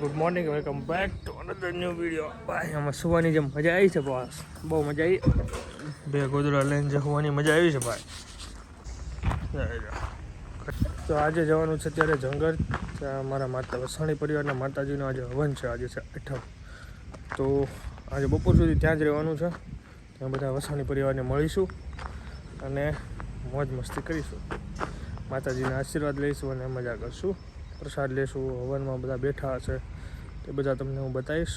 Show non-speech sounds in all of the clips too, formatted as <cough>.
Good morning welcome back to another new video ભાઈ આમાં સુવાની જેમ મજા આવી છે બસ બહુ મજા આવી. બે ગોદડા લઈને જે સુવાની મજા આવી છે, ભાઈ. તો આજે જવાનું છે ત્યારે જંગલ. ત્યાં મારા માતા વસાણી પરિવારના માતાજીનો આજે હવન છે, આજે છે અઠમ તો આજે બપોર સુધી ત્યાં જ રહેવાનું છે. ત્યાં બધા વસાણી પરિવારને મળીશું અને મોજ મસ્તી કરીશું. માતાજીના આશીર્વાદ લઈશું અને મજા કરશું. પ્રસાદ લેશું, હવનમાં બધા બેઠા હશે, તે બધા તમને હું બતાવીશ.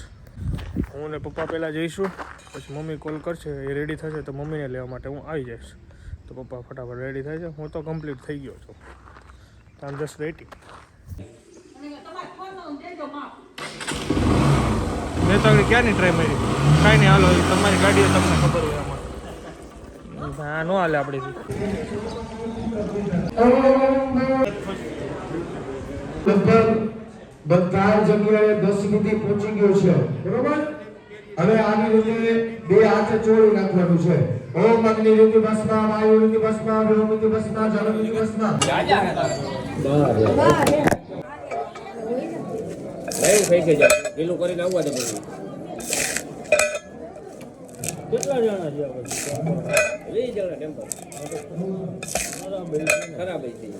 હું ને પપ્પા પહેલાં જઈશું, પછી મમ્મી કોલ કરશે, એ રેડી થશે તો મમ્મીને લેવા માટે હું આવી જઈશ. તો પપ્પા ફટાફટ રેડી થાય છે. હું તો કમ્પ્લીટ થઈ ગયો છું. આમ જસ્ટ વેઇટિંગ મેં તો આગળ ક્યાંની ટ્રાય મારી? કાંઈ નહીં, હાલો તમારી ગાડીઓ તમને ખબર હોય આમાં. હા ન હાલે આપણીથી લગભગ બધા જગ્યાએ દસ સુધી પહોંચી ગયો છે. બરોબર? હવે આની રીતે બે હાથ જોડી નાખવાનું છે. ઓમ અગ્નિ રીતે ભસ્મા વાયુ રીતે ભસ્મા. વિરોમ રીતે ભસ્મા જળ રીતે ભસ્મા કરીને આવવા દે કેટલા જણા છે આપણે લઈ જણા ટેમ્પલ ખરાબ થઈ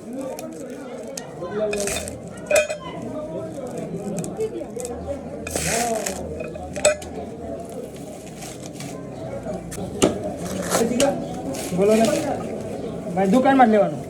બોલો ને. ભાઈ દુકાનમાં જ લેવાનું.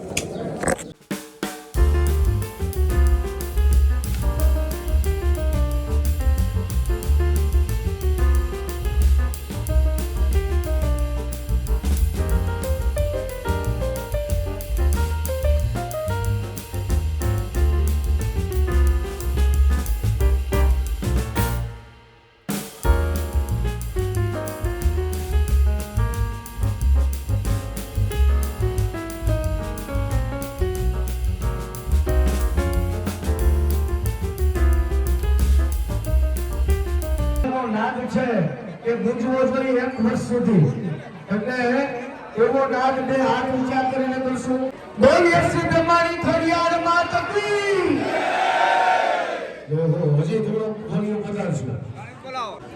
છે કે ગુંજવો જોઈએ એક વર્ષ સુધી. એટલે એવો નાદ બે હાથ ઊંચા કરીને કરશું બોલીએ બ્રહ્માની ખડિયાળમાં તકલી હજી થોડો વોલ્યુમ વધારશું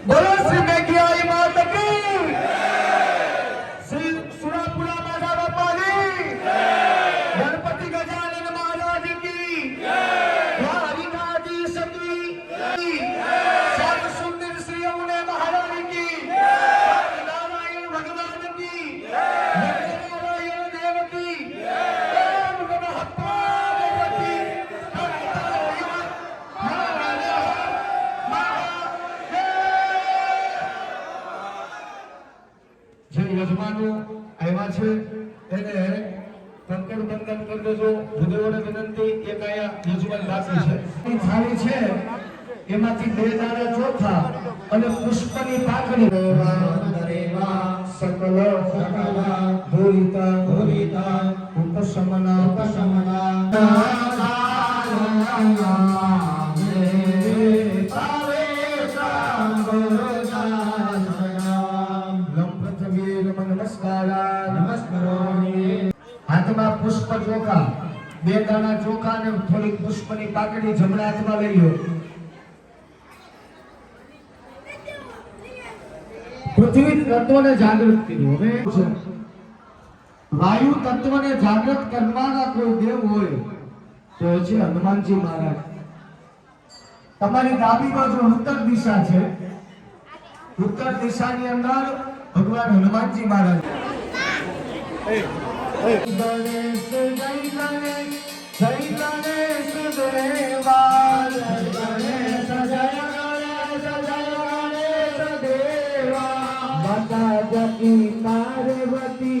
બોલો શ્રી પુષ્પની પાકડી સકલ સકલ ભૂરિતા ભૂરિતા ઉપશમના ઉપશમના હાથમાં પુષ્પ ચોખા બે દાણા ચોખા અને થોડીક પુષ્પની પાકડી જમણા હાથમાં લઈ લો તત્વને જાગૃત કર્યું. હવે વાયુ તત્વને જાગૃત કરવાના કોઈ દેવ હોય, તો છે હનુમાનજી મહારાજ. તમારી ડાબી બાજુ ઉત્તર દિશા છે. ઉત્તર દિશાની અંદર ભગવાન હનુમાનજી મહારાજ. ગણેશ, જય ગણેશ ગણેશ દેવા. માતા જકી પાર્વતી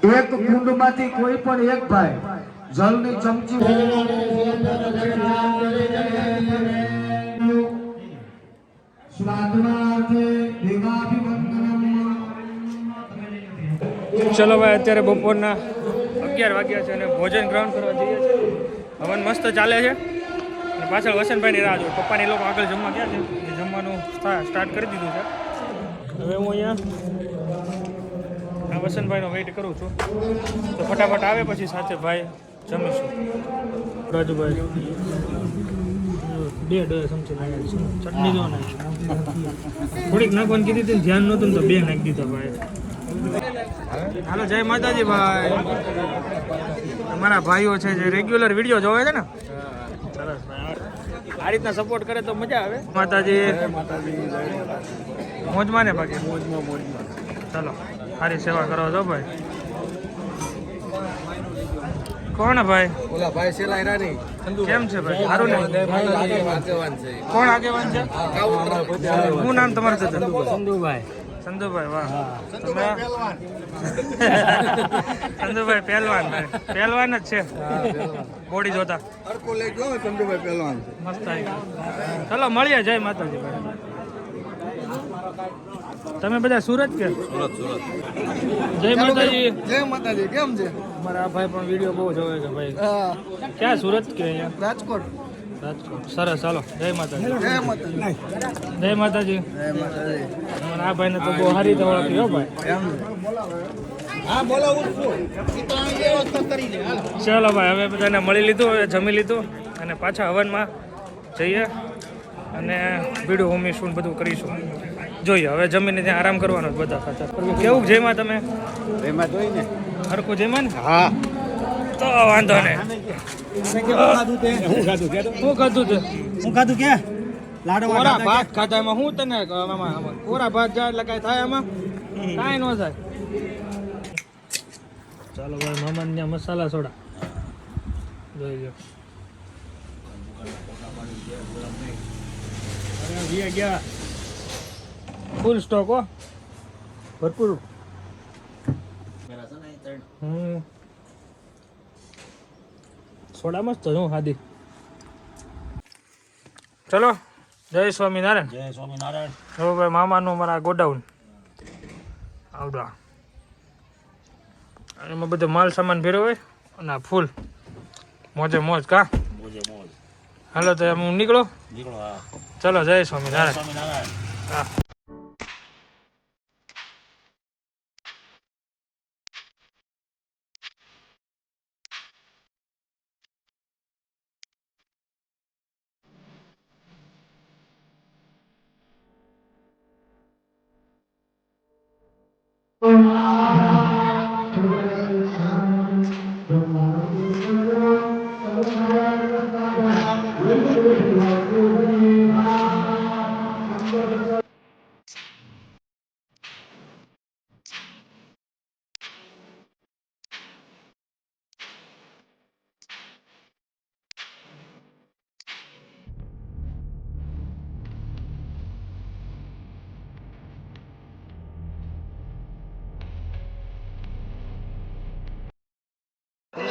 એક કુંડમાંથી કોઈ પણ એક ભાઈ જળની ચમચી ચલો ભાઈ અત્યારે બપોરના અગિયાર વાગ્યા છે અને ભોજન ગ્રહણ કરવા જઈએ છીએ. હવન મસ્ત ચાલે છે. અને પાછળ વસંતભાઈની રાહ જોઈ. પપ્પાને લોકો આગળ જમવા ગયા છે. જમવાનું સ્ટાર્ટ કરી દીધું છે. હવે હું અહીંયા વસંતભાઈનો વેઇટ કરું છું. તો ફટાફટ આવે પછી સાથે ભાઈ જમીશું. રાજુભાઈ બે ડે સમજી નાખ્યા છે. ચટણી જો નાખી. થોડીક નાખવાની કીધી હતી ને ધ્યાન નહોતું તો બે નાખી દીધા ભાઈ. હાલો જય માતાજી ભાઈ. અમારા ભાઈઓ છે જે રેગ્યુલર વીડિયો જોવે છે ને? સરસ ભાઈ આ રીતના સપોર્ટ કરે તો મજા આવે. માતાજી. મોજમાં ને બાકી મોજમાં મોજમાં. ચાલો. સારી સેવા કરો છો ભાઈ? કોણ ભાઈ? ઓલા ભાઈ સેલા ઈરાની કેમ છે ભાઈ? સારું ને? આગેવાન છે. કોણ આગેવાન છે? હું નામ તમારું છે સંધુભાઈ સંધુભાઈ વાહ. તમે? સંધુભાઈ <laughs> પહેલવાન ભાઈ. પહેલવાન જ છે. બોડી જોતા. અરકો લઈ ગયો સંધુભાઈ પહેલવાન મસ્ત આવી ચલો મળીએ. જય માતાજી ભાઈ. તમે બધા સુરત કે? સુરત સુરત. જય માતાજી. જય માતાજી કેમ છે? મારા આ ભાઈ પણ વીડિયો બહુ જોવે છે ભાઈ. ક્યાં સુરત કે અહીંયા? રાજકોટ. રાજકોટ. સરસ ચાલો જય માતાજી. જય માતાજી. જય માતાજી. મને આ ભાઈને તો બહુ સારી રીતે ઓળખી હો ભાઈ. હા બોલાવું છું. વ્યવસ્થા કરી દે. ચાલો ભાઈ હવે બધાને મળી લીધું હવે જમી લીધું અને પાછા હવનમાં જઈએ અને ભીડું હોમીશું બધું કરીશું. જોઈએ હવે જમીને ત્યાં આરામ કરવાનો જ બધા સાથે કેવું જેમાં તમે? એમાં જોઈ ને હરકું જેમાં ને? હા. તો વાંધો ને હું ખાધું તે? હું ખાધું કે શું ખાધું તે. હું ખાધું કે? લાડવા કોરા ભાત ખાધા એમાં શું તને કોરા ભાત જાય એટલે કાંઈ થાય એમાં કાંઈ ન થાય. ચાલો ભાઈ મામાને ત્યાં મસાલા સોડા. જોઈ લો ગયા. ફૂલ સ્ટોક હો. ભરપૂર. હમ. સોડા મસ્ત હું હાદી. ચલો જય સ્વામિનારાયણ. જય સ્વામિનારાયણ. હવે ભાઈ મામાનું મારા ગોડાઉન. આવડા. એમાં બધો માલ સામાન ભેરો હોય અને આ ફૂલ. મોજે મોજ કા? મોજે મોજ. હાલો તો હું નીકળો. નીકળો ચલો જય સ્વામિનારાયણ. સ્વામિનારાયણ. હા.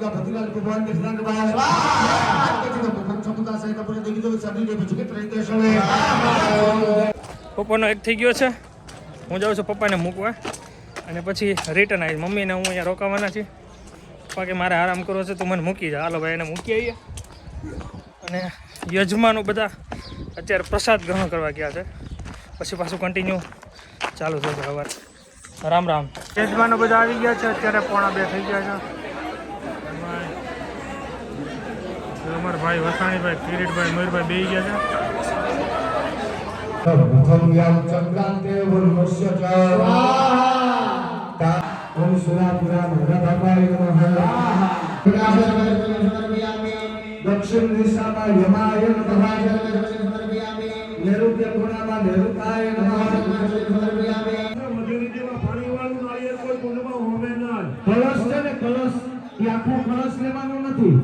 દાસી દેવે વેદે તારા દુર્ગા સે દુર્ગા ભવસા ભદ્રકાલ ભગવાન કૃષ્ણ પપ્પાનો એક થઈ ગયો છે. હું જાઉં છું પપ્પાને મૂકવા. અને પછી રિટર્ન આવી મમ્મીને હું અહીંયા રોકાવાના છીએ. પપ્પા કે મારે આરામ કરવો છે તું મને મૂકી જા. હાલો ભાઈ એને મૂકી આવીએ. અને યજમાનો બધા અત્યારે પ્રસાદ ગ્રહણ કરવા ગયા છે. પછી પાછું કન્ટિન્યુ ચાલુ થશે સવાર. રામ રામ. યજમાનો બધા આવી ગયા છે. અત્યારે પોણા બે થઈ ગયા છે એમાં અમારા ભાઈ વસાણીભાઈ કિરીટભાઈ મયુરભાઈ બે ગયા છે. મુખમ્યામ ને કળશ. એ આખું કળશ લેવાનું નથી.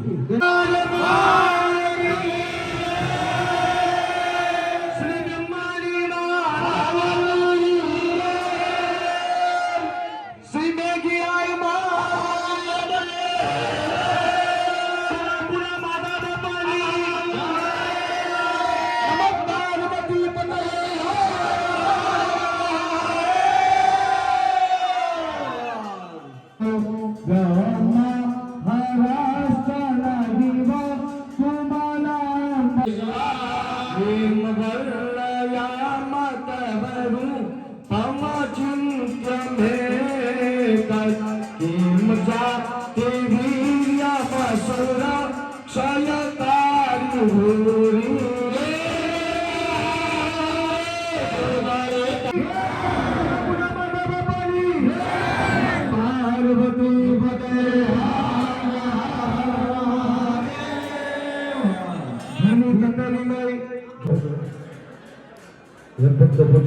மதவரும்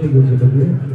લગભગ તો પહોંચી ગયું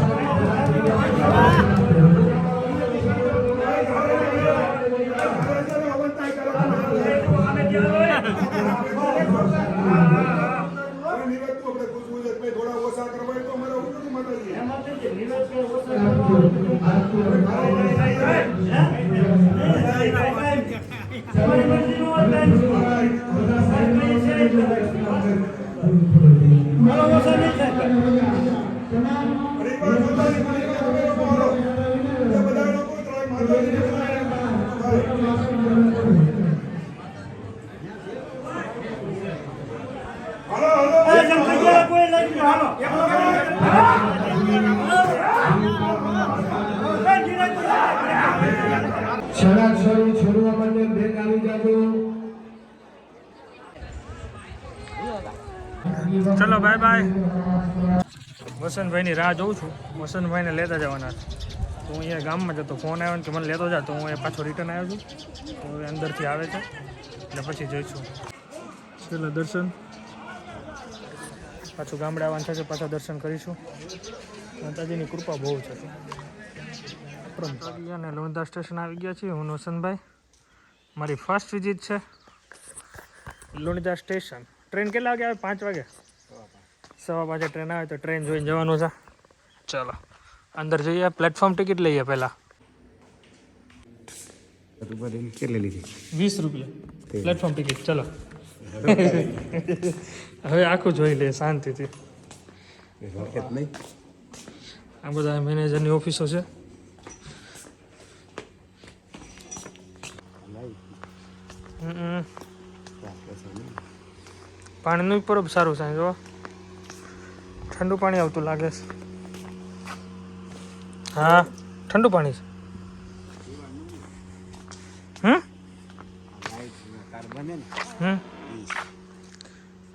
માતાજી ભાઈ ભાઈ બેન આવી રાહ જોઉં છું. વસંતભાઈને લેતા જવાના છે. તો હું અહીંયા ગામમાં જતો ફોન આવ્યો ને કે મને લેતો જા તો હું એ પાછો રિટર્ન આવ્યો છું. તો એ અંદરથી આવે છે. એટલે પછી જઈશું. છેલ્લા દર્શન. પાછું ગામડે આવવાનું થશે પાછા દર્શન કરીશું. માતાજીની કૃપા બહુ છે. અને લોંધા સ્ટેશન આવી ગયા છીએ હું નોસનભાઈ મારી ફર્સ્ટ વિઝિટ છે લોંધા સ્ટેશન ટ્રેન કેટલા વાગે આવે? પાંચ વાગે? સવા પાંચે. ટ્રેન આવે તો ટ્રેન જોઈને જવાનું છે. ચાલો. અંદર જઈએ પ્લેટફોર્મ ટિકિટ લઈએ પહેલાં. વીસ રૂપિયા. પ્લેટફોર્મ ટિકિટ ચલો. હવે આખું જોઈ લઈએ શાંતિથી. આ બધા મેનેજરની ઓફિસો છે. પાણીનું પર સારું છે જો ઠંડુ પાણી આવતું લાગે છે. હા. ઠંડુ પાણી છે. હમ? હમ.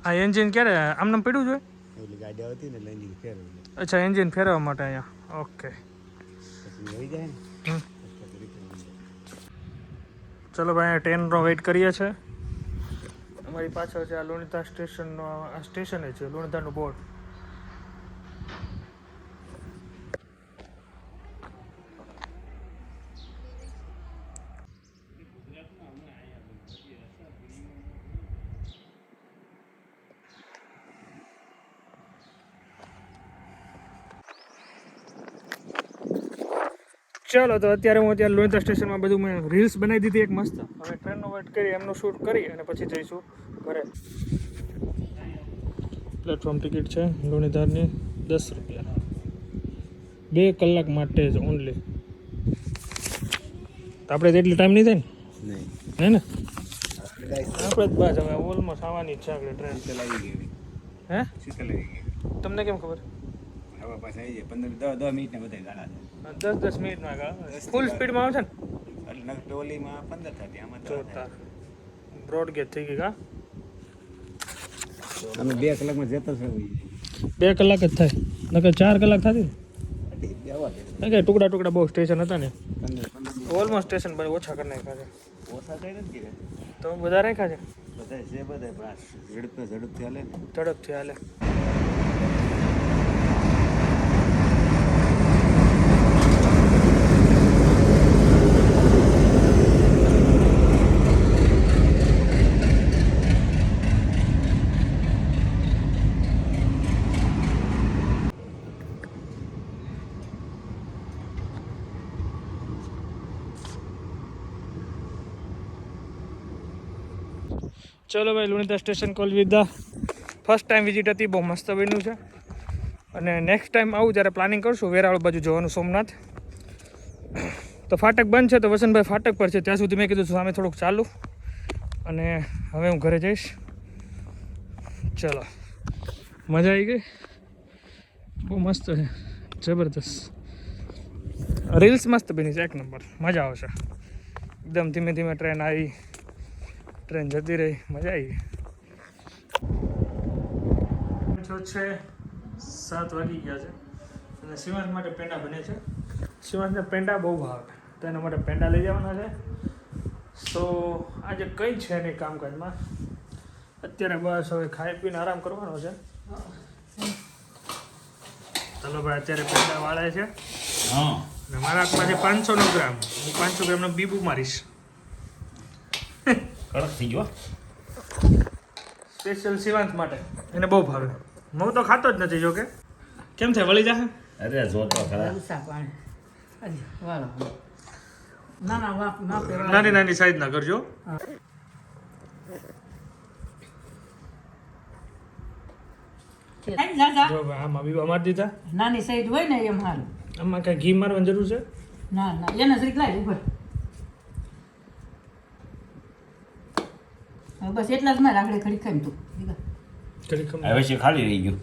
આ એન્જિન ક્યારે? આમને પડ્યું જોઈએ ઓલી ગાડી આવતી ને ફેરવી અચ્છા એન્જિન ફેરવવા માટે અહીંયા. ઓકે. ચલો ભાઈ ટ્રેનનો વેઇટ કરીએ છે. અમારી પાછળ છે આ લુણિતા સ્ટેશનનો આ સ્ટેશન છે લુણિતાનું બોર્ડ ચાલો તો અત્યારે હું અત્યારે લોહિતા સ્ટેશનમાં બધું મેં રીલ્સ બનાવી દીધી એક મસ્ત. હવે ટ્રેનનો વેટ કરી એમનું શૂટ કરી અને પછી જઈશું ઘરે. પ્લેટફોર્મ ટિકિટ છે લોણીધારની દસ રૂપિયા. બે કલાક માટે જ ઓનલી તો આપણે એટલી ટાઈમ નહીં થાય ને? હે ને? આપણે જ બસ હવે ઓલમોસ્ટ આવવાની છે આપણે ટ્રેન ચલાવી ગઈ હે? ચલાવી ગઈ. તમને કેમ ખબર? હવે પાછા આવી જાય. પંદર દસ દસ મિનિટને બધા ગાળા છે. દસ દસ મિનિટમાં ફૂલ સ્પીડમાં આવશે ને? એટલે ઓલીમાં પંદર થતી આમાં જોરદાર બ્રોડ ગેજ થઈ ગઈ કા? અમે બે કલાકમાં જતા છે બે કલાક જ થાય. નકર ચાર કલાક થતી બે ને કે ટુકડા ટુકડા બહુ સ્ટેશન હતા ને. ઓલમોસ્ટ સ્ટેશન પર ઓછા કરી નાખ્યા છે. ઓછા કઈ નથી કર્યા? તો બધા રાખ્યા છે? બધા છે બધા ઝડપે ઝડપથી હાલે ઝડપથી હાલે. ચલો ભાઈ, Lunita station call the first time visit હતી, બહુ મસ્ત બન્યું છે. અને નેક્સ્ટ ટાઈમ આવું જ્યારે પ્લાનિંગ કરશું, વેરાવળ બાજુ જવાનું સોમનાથ. તો ફાટક બંધ છે, તો વસંતભાઈ ફાટક પર છે. ત્યાં સુધી મેં કીધું સામે થોડુંક ચાલુ. અને હવે હું ઘરે જઈશ. ચલો. મજા આવી ગઈ? બહુ મસ્ત છે. જબરદસ્ત. રીલ્સ મસ્ત બની છે, એક નંબર. મજા આવશે. એકદમ ધીમે ધીમે ટ્રેન આવી. ટ્રેન જતી રહી. મજા આવી ગઈ. છે સાત વાગી ગયા છે. અને શિવાંશ માટે પેંડા બને છે. શિવાંશને પેંડા બહુ ભાવે. તો એના માટે પેંડા લઈ જવાના છે. સો આજે કંઈ છે નહીં કામકાજમાં. અત્યારે બસ હવે ખાઈ પીને આરામ કરવાનો છે. ચાલો ભાઈ અત્યારે પેંડા વાળે છે. અને મારા હાથમાં છે પાંચસો નો ગ્રામ. હું પાંચસો ગ્રામનો બીબુ મારીશ. કડક થઈ ગયો સ્પેશિયલ શિવાંત માટે. એને બહુ ભાવે. હું તો ખાતો જ નથી જોકે કેમ છે વળી જાહે? અરે ખરા. ના વાપ ના નાની નાની સાઈઝ ના કરજો. જો આમાં બીબા મારી દીધા. નાની સાઈડ હોય ને એમ હાલ. આમાં કાંઈ ઘી મારવાની જરૂર છે? ના ના એને શ્રીક લાય ઉપર બસ એટલા જ મારે. આગળ ખડી ખાઈ તું. હવે છે ખાલી રહી ગયું.